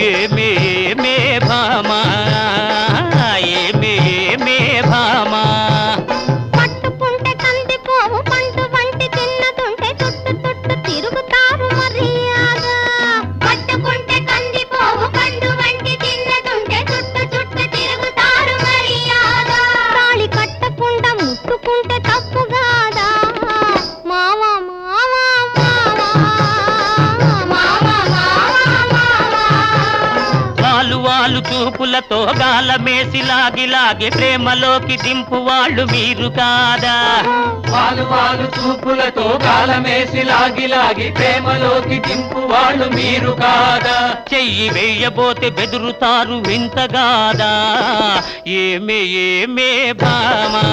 ఏమే మే భామా? ఏమే మే భామా? పట్టుకుంటే కందిపోవు పండు వంటి ముట్టుకుంటే తప్పుగా చూపులతో గాలమేసి లాగి లాగి ప్రేమలోకి దింపు వాళ్ళు మీరు కాదా? వాలు వాలు చూపులతో కాలమేసి లాగి లాగి ప్రేమలోకి దింపు వాళ్ళు మీరు కాదా? చెయ్యి వేయబోతే బెదురుతారు వింతగాదా ఏమే ఏమే ఏమే